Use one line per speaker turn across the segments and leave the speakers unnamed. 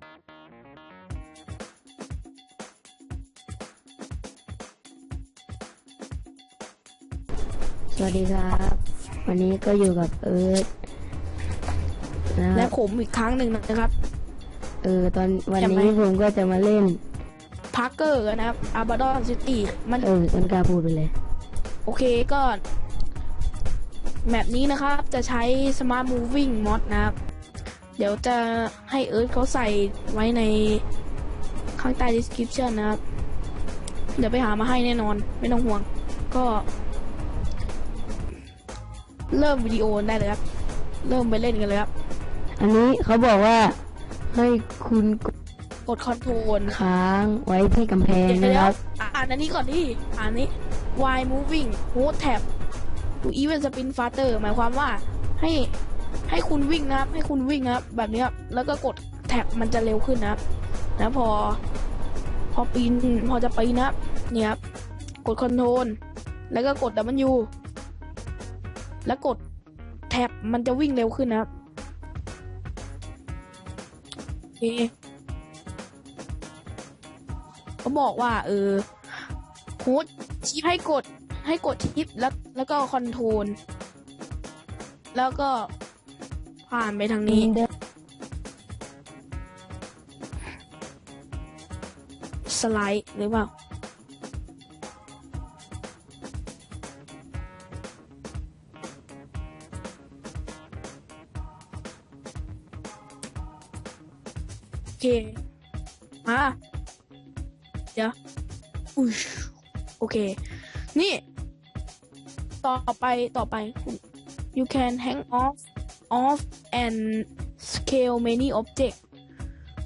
สวัสดีครับ วันนี้ก็อยู่กับเอิร์ธนะค
และ
รับ
ผมอีกครั้งหนึ่งนะครับ
เออตอนวัน
จำไหม
นี้ผมก็จะมาเล่น
พาร์เกอร์นะครับอาบาดอนซิตี้ มัน
เออต้นกล้าพูดไปเลย
โอเคก็ แมปนี้นะครับ จะใช้ Smart Moving Mod นะครับ เดี๋ยวจะให้เอิร์ธเขาใส่ไว้ในข้างใต้ description นะครับ เดี๋ยวไปหามาให้แน่นอน ไม่ต้องห่วง ก็ เริ่มวิดีโอได้เลยครับ เริ่มไปเล่นกันเลยครับ
อันนี้เขาบอกว่าให้คุณกด
กดคอนโทรล
ค้างไว้ที่กำแพง
เดี๋ยว
นะครับ
อ่านอันนี้ก่อนที่อ่านนี้ while moving hold tab to even spin faster หมายความว่าให้ ให้คุณวิ่งนะครับ ให้คุณวิ่งนะครับ แบบนี้ครับ แล้วก็กดแท็บมันจะเร็วขึ้นนะครับ นะพอ พอปีน พอจะปีนนะครับเนี่ยครับ กดคอนโทรล แล้วก็กด W แล้วกดแท็บมันจะวิ่งเร็วขึ้นนะครับโอเคเขาบอกว่า เออโค้ดชี้ให้กดให้กดทิปแล้วแล้วก็คอนโทรลแล้วก็ ผ่านไปทางนี้ สไลด์หรือเปล่า โอเค มา เดี๋ยวอุ๊ยโอเค นี่ ต่อไปต่อไปคุณ you can hang off off and scale many object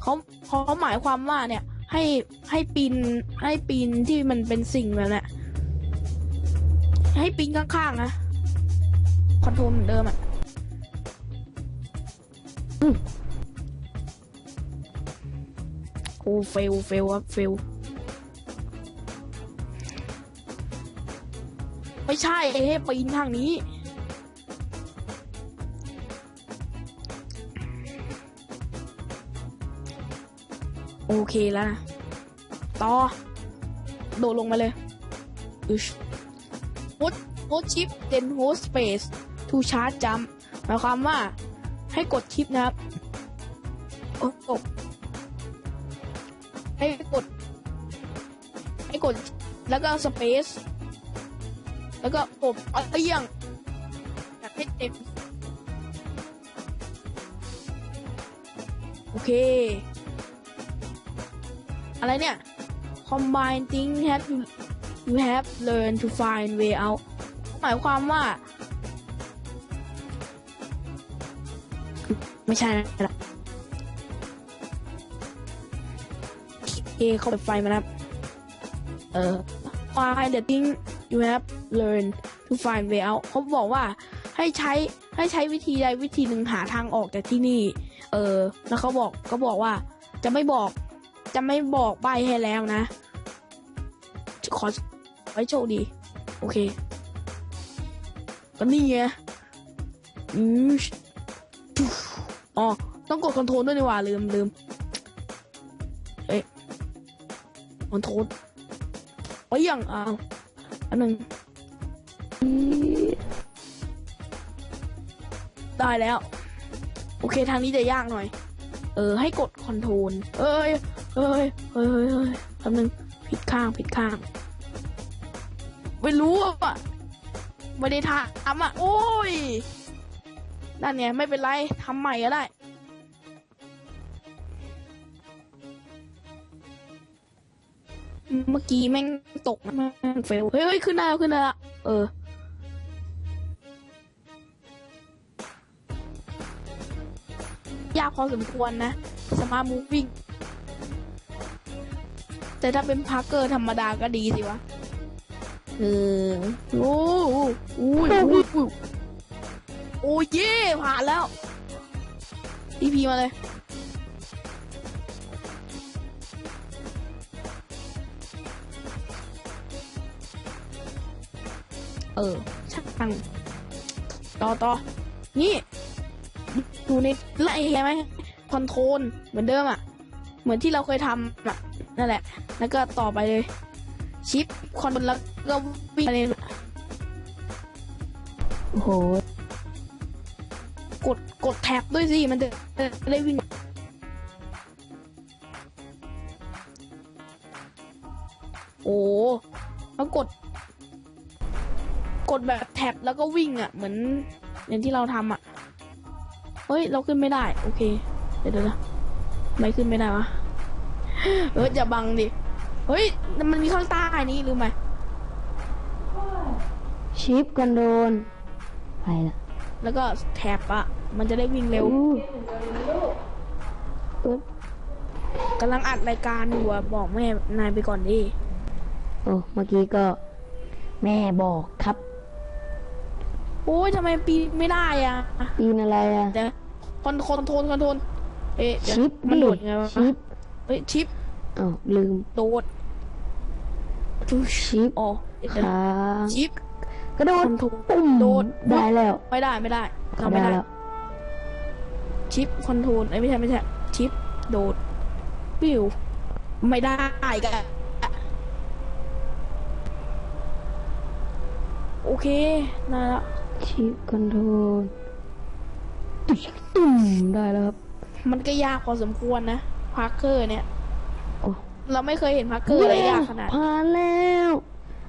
เขาเขาหมายความว่าเนี่ยให้ให้ปีนให้ปีนที่มันเป็นสิ่งแบบเนี้ยให้ปีนข้างๆนะคอนโทรลเหมือนเดิมอะโอ้เฟลเฟลครับเฟลไม่ใช่ให้ปีนทางนี้ โอเคแล้วนะ ต่อ โดดลงมาเลยอึชโฮสโฮสชิปเดนโฮสเปซทูชาร์จจัมหมายความว่าให้กดชิปนะครับโอ้กให้กด ให้กด แล้วก็สเปซแล้วก็อบเลี้ยงอยากให้เต็มโอเค อะไรเนี่ย combine things have you you have learned to find way out หมายความว่า ไม่ใช่ละโอเคเข้าไปไฟมาแล้วเออ find the thing you have learned to find way out เขาบอกว่าให้ใช้ให้ใช้วิธีใดวิธีหนึ่งหาทางออกจากที่นี่ เออ แล้วเขาบอกก็บอกว่าจะไม่บอก จะไม่บอกใบให้แล้วนะ ขอไว้โชคดี โอเคก็นี่ไงอืมอ๋อ ต้องกดคอนโทรลด้วยนี่หว่าลืมลืมเอ๊ะคอนโทรลไอ้ยังอ้าวอันหนึ่งได้แล้ว โอเคทางนี้จะยากหน่อย เออ ให้กดคอนโทรลเอ้ย เฮ้ยเฮ้ยเฮ้ยเฮ้ยแป๊บนึงผิดข้างผิดข้าง ไม่รู้อะไม่ได้ทำอะ โอ้ย นั่นไงไม่เป็นไรทำใหม่ก็ได้ เมื่อกี้แม่งตกนะแม่งเฟลเฮ้ยเฮ้ยขึ้นได้แล้วขึ้นได้แล้วเออ ยากพอสมควรนะ สมาร์ทมูฟวิ่ง แต่ถ้าเป็นพักเกอร์ธรรมดาก็ดีสิวะเออโอ้โหอุ้ยอุ้ยอุ้ยโอ้ยเย่ผ่านแล้วพีพีมาเลยเออช่างต่อต่อนี่ดูในไล่เห็นไหมคอนโทรลเหมือนเดิมอะ เหมือนที่เราเคยทำอะ นั่นแหละ แล้วก็ต่อไปเลย ชิปคอนแล้วก็วิ่งไปเลย
โอ้โห
กดกดแท็บด้วยสิ มันจะจะได้วิ่งโอ้แล้วกด กดแบบแท็บแล้วก็วิ่งอะ เหมือนอย่างที่เราทำอะ เฮ้ย เราขึ้นไม่ได้ โอเค เดี๋ยวเดี๋ยวนะไม่ขึ้นไม่ได้วะ เออจะบังดิ เฮ้ย มันมีข้างใต้นี้หรือไหม
ชิปกันโดน ไปละ
แล้วก็แท็บอะมันจะได้วิ่งเร็ว
อู้เอิร์ธ
กำลังอัดรายการอยู่อะบอกแม่นายไปก่อนดิ
โอ้เมื่อกี้ก็ แม่บอกครับ
โอ้ยทำไมปีนไม่ได้อะ
ปีนอะไรอะ
เดี๋ยวคอนคอนโทรลคอนโทรลเอ๊ะเดี๋ยว
ชิป
มัน
ดิ
โดดยังไงวะ
ชิป
เฮ้ยชิป
อ้าวลืม
โดด
ชิป
อ๋อเดี๋ยว
ค้าง
ชิป
กระโด
ค
ด
อนโทรล
ปุ้ม
โดด
ได้แล้ว
ไม่ได้ไม่ได้
เขา
ทำไม่
ได้
ได้
แล้ว
ชิปคอนโทรลไอ้ยไม่ใช่ไม่ใช่ชิปโดดปิ้วไม่ได้กันโอเคได้ละ
ชิปคอนโทรลตุ่มได้แล้วครับ
มันก็ยากพอสมควรนะ พาร์เคอร์เนี่ย
โอ้
เราไม่เคยเห็นพาร์เคอร์อะไรยากขนาด
ผ่านแล้ว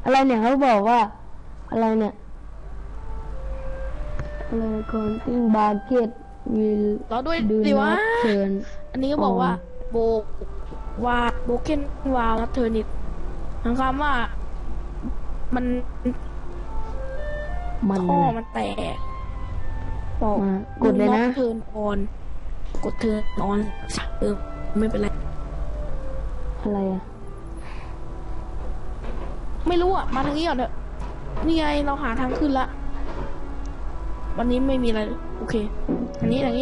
อะไรเนี่ยเขาบอกว่า อะไรเนี่ยอะไร counting bucket will
เราด้วย
do
ดีวะ
not turn
อันนี้ก็บอกว่าโบกวาโบเกนวาวนัทเทอร์นิตหมายความว่า มัน
มัน
ท่อ
เลย
มันแตกบอก
มากดเลยนะ
เทิร์นออนกดเทิร์นออนเออ ไม่เป็นไร
อะไรอะ
ไม่รู้อะ มาทางนี้ก่อนเถอะ นี่ไงเราหาทางขึ้นละ วันนี้ไม่มีอะไร โอเค อันนี้อย่างนี้